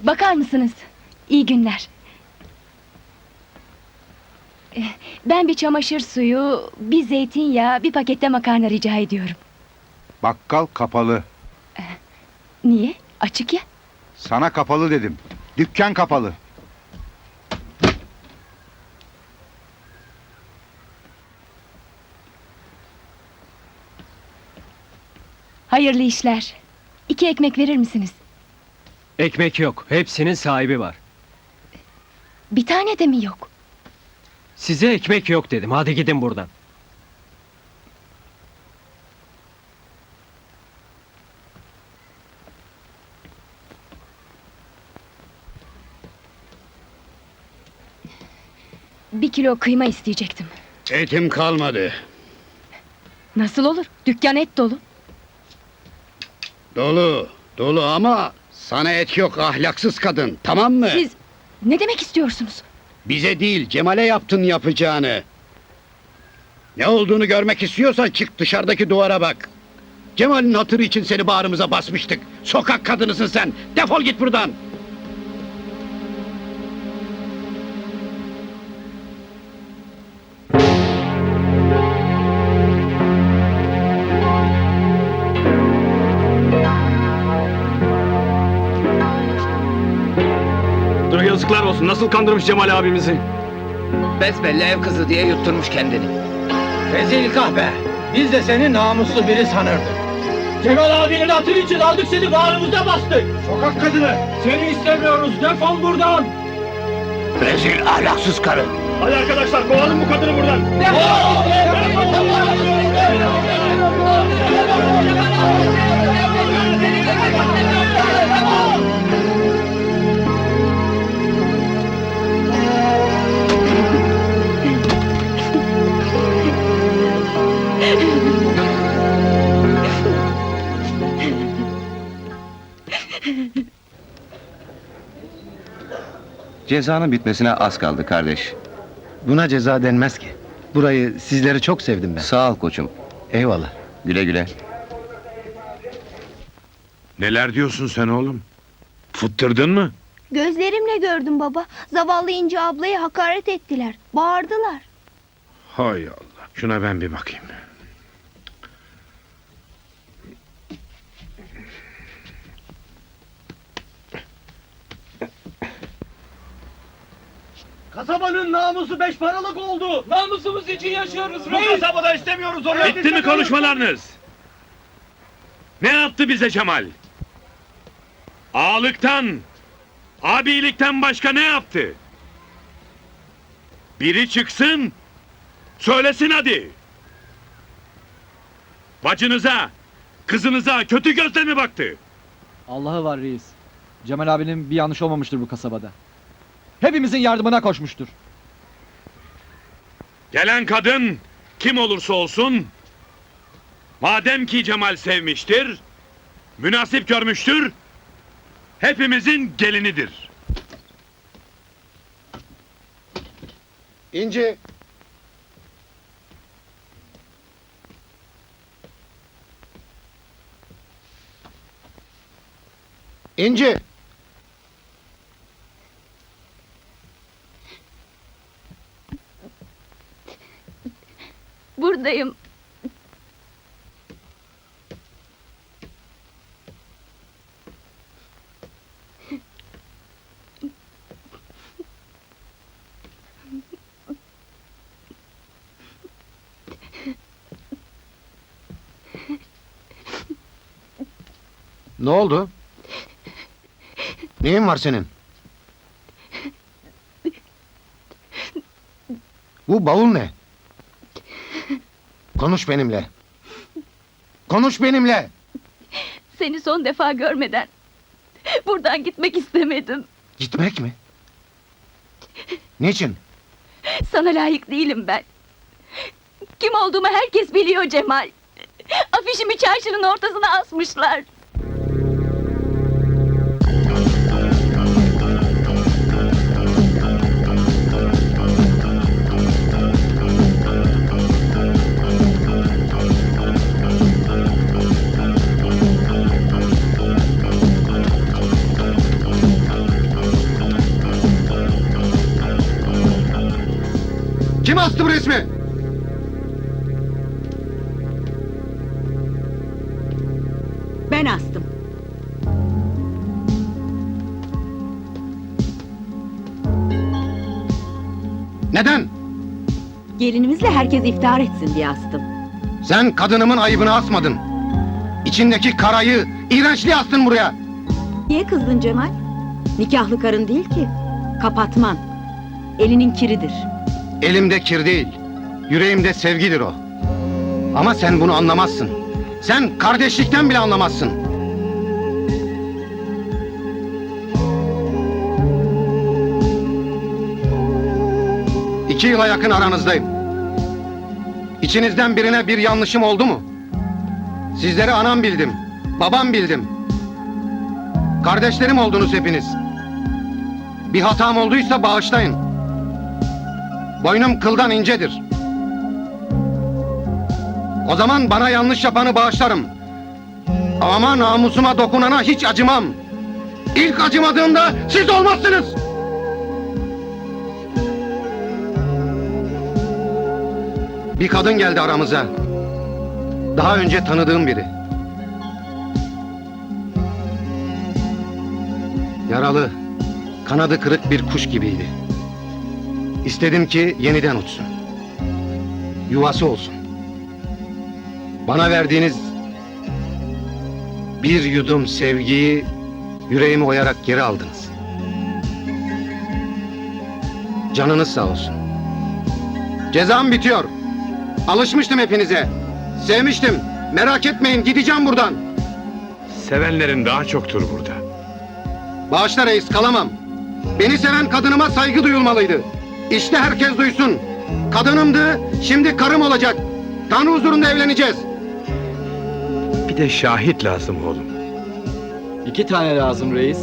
Bakar mısınız? İyi günler. Eh, Ben bir çamaşır suyu, bir zeytinyağı, bir pakette makarna rica ediyorum. Bakkal kapalı. Niye? Açık ya. Sana kapalı dedim. Dükkan kapalı. Hayırlı işler. İki ekmek verir misiniz? Ekmek yok. Hepsinin sahibi var. Bir tane de mi yok? Size ekmek yok dedim. Hadi gidin buradan. Bir kilo kıyma isteyecektim. Etim kalmadı. Nasıl olur? Dükkan et dolu. Dolu, dolu ama sana et yok ahlaksız kadın, tamam mı? Siz ne demek istiyorsunuz? Bize değil, Cemal'e yaptın yapacağını. Ne olduğunu görmek istiyorsan çık dışarıdaki duvara bak. Cemal'in hatırı için seni bağrımıza basmıştık. Sokak kadınısın sen. Defol git buradan. Yazıklar olsun. Nasıl kandırmış Cemal abimizi? Besbelli ev kızı diye yutturmuş kendini. Rezil kahpe. Biz de seni namuslu biri sanırdık. Cemal abinin hatırı için aldık seni bağrımıza bastık. Sokak kadını. Seni istemiyoruz. Defol buradan. Rezil ahlaksız karı. Hadi arkadaşlar kovalım bu kadını buradan. Cezanın bitmesine az kaldı kardeş. Buna ceza denmez ki. Burayı, sizleri çok sevdim ben. Sağ ol koçum. Eyvallah. Güle güle. Neler diyorsun sen oğlum? Fıttırdın mı? Gözlerimle gördüm baba. Zavallı İnci ablayı hakaret ettiler. Bağırdılar. Hay Allah. Şuna ben bir bakayım. Kasabanın namusu beş paralık oldu. Namusumuz için yaşıyoruz Bu kasabada istemiyoruz onu. Bitti mi konuşmalarınız? Ne yaptı bize Cemal? Ağalıktan, abilikten başka ne yaptı? Biri çıksın, söylesin hadi. Bacınıza, kızınıza kötü gözle mi baktı? Allah'ı var reis. Cemal abinin bir yanlış olmamıştır bu kasabada. Hepimizin yardımına koşmuştur. Gelen kadın kim olursa olsun madem ki Cemal sevmiştir, münasip görmüştür, hepimizin gelinidir. İnci. İnci. Buradayım. Ne oldu? Neyin var senin? Bu bavul ne? Konuş benimle. Konuş benimle. Seni son defa görmeden buradan gitmek istemedim. Gitmek mi? Niçin? Sana layık değilim ben. Kim olduğumu herkes biliyor Cemal. Afişimi çarşının ortasına asmışlar. Astı bu resmi? Ben astım. Neden? Gelinimizle herkes iftihar etsin diye astım. Sen kadınımın ayıbını asmadın. İçindeki karayı, iğrençliği astın buraya. Niye kızdın Cemal? Nikahlı karın değil ki. Kapatman. Elinin kiridir. Elimde kir değil, yüreğimde sevgidir o. Ama sen bunu anlamazsın. Sen kardeşlikten bile anlamazsın. İki yıla yakın aranızdayım. İçinizden birine bir yanlışım oldu mu? Sizleri anam bildim, babam bildim. Kardeşlerim oldunuz hepiniz. Bir hatam olduysa bağışlayın. Boynum kıldan incedir. O zaman bana yanlış yapanı bağışlarım. Ama namusuma dokunana hiç acımam. İlk acımadığımda siz olmazsınız. Bir kadın geldi aramıza. Daha önce tanıdığım biri. Yaralı, kanadı kırık bir kuş gibiydi. İstedim ki yeniden uçsun. Yuvası olsun. Bana verdiğiniz bir yudum sevgiyi yüreğimi oyarak geri aldınız. Canınız sağ olsun. Cezam bitiyor. Alışmıştım hepinize. Sevmiştim. Merak etmeyin gideceğim buradan. Sevenlerin daha çoktur burada. Bağışla reis kalamam. Beni seven kadınıma saygı duyulmalıydı. İşte herkes duysun. Kadınımdı, şimdi karım olacak. Tanrı huzurunda evleneceğiz. Bir de şahit lazım oğlum. İki tane lazım reis.